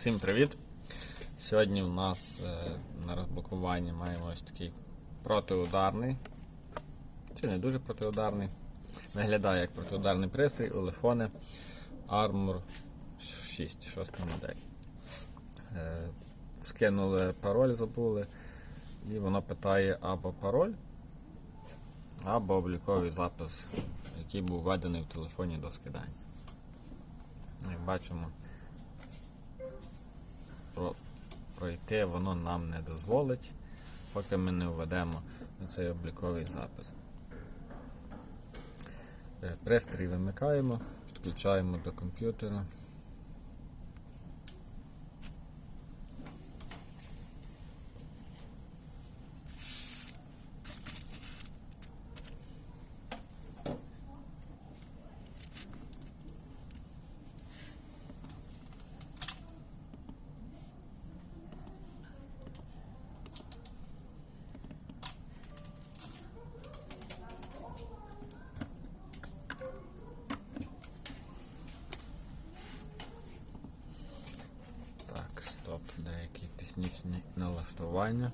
Всім привіт! Сьогодні в нас е, на розблокуванні маємо ось такий протиударний, чи не дуже протиударний. Виглядає як протиударний пристрій у лефони Armor 6, 6 модель. Е, Скинули пароль, забули, і воно питає або пароль, або обліковий запис, який був введений в телефоні до скидання. Бачимо, пройти воно нам не дозволить, поки ми не введемо цей обліковий запис. Е, Пристрій вимикаємо, підключаємо до комп'ютера. Так, деякі технічні налаштування.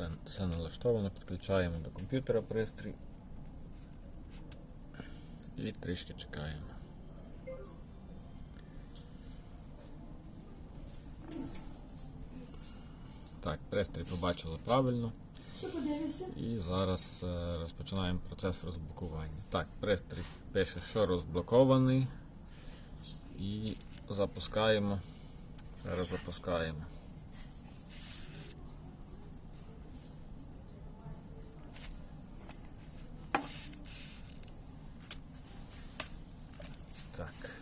Все, все налаштовано, підключаємо до комп'ютера пристрій. І трішки чекаємо. Так, пристрій побачили правильно. І зараз е, розпочинаємо процес розблокування. Так, пристрій пише, що розблокований. І запускаємо. Зараз запускаємо. Так.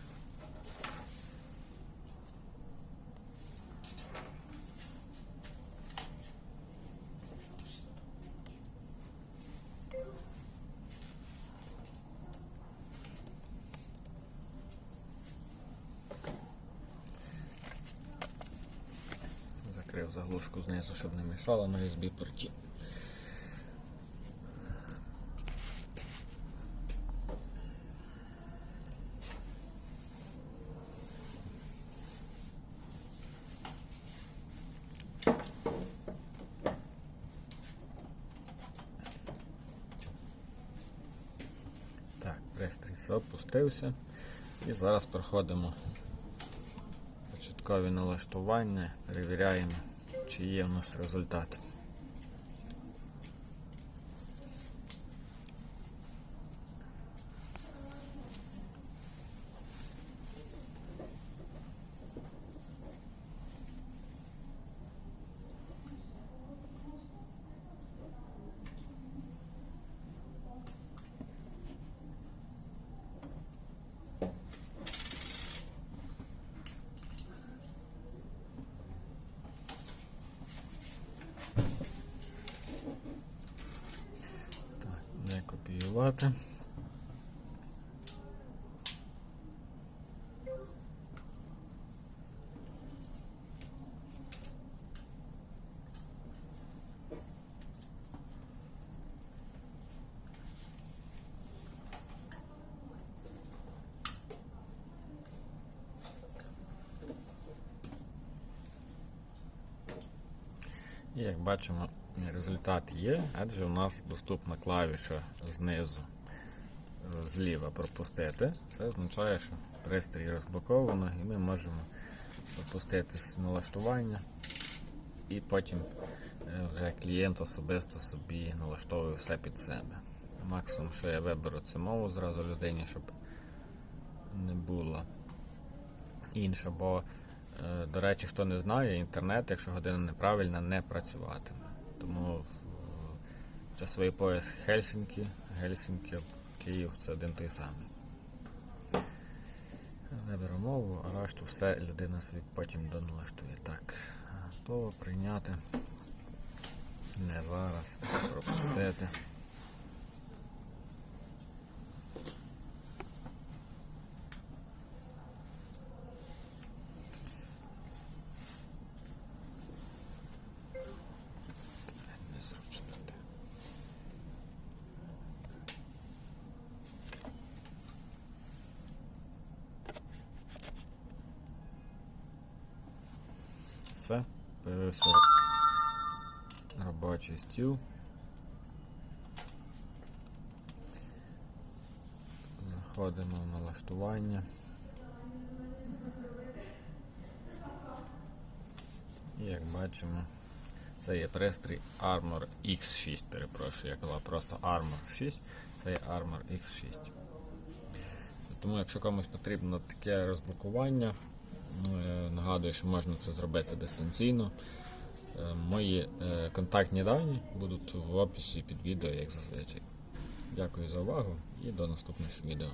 Закрив заглушку знизу, щоб не мішало на USB порті. Так, пристрій запустився. І зараз проходимо початкові налаштування, перевіряємо, чи є в нас результат. Так, не І як бачимо, результат є, адже у нас доступна клавіша знизу е, зліва пропустити. Це означає, що пристрій розблоковано і ми можемо допустити всі налаштування і потім е, вже клієнт особисто собі налаштовує все під себе. Максимум, що я виберу, це мову зразу людині, щоб не було інше, бо, до речі, хто не знає, інтернет, якщо година неправильна, не працюватиме. Тому е, часовий пояс Хельсінкі, Гельсінкі, Київ це один той самий. Виберу мову, а решту все людина собі потім доналаштує. Так, готово прийняти. Не зараз, пропустити. Незручно. так. Все, появився робочий стіл. Заходимо в налаштування. І як бачимо, це є пристрій Armor X6, перепрошую, я казав просто Armor 6, це є Armor X6. Тому якщо комусь потрібно таке розблокування, ну, я нагадую, що можна це зробити дистанційно. Е, Мої е, контактні дані будуть в описі під відео, як зазвичай. Дякую за увагу і до наступних відео.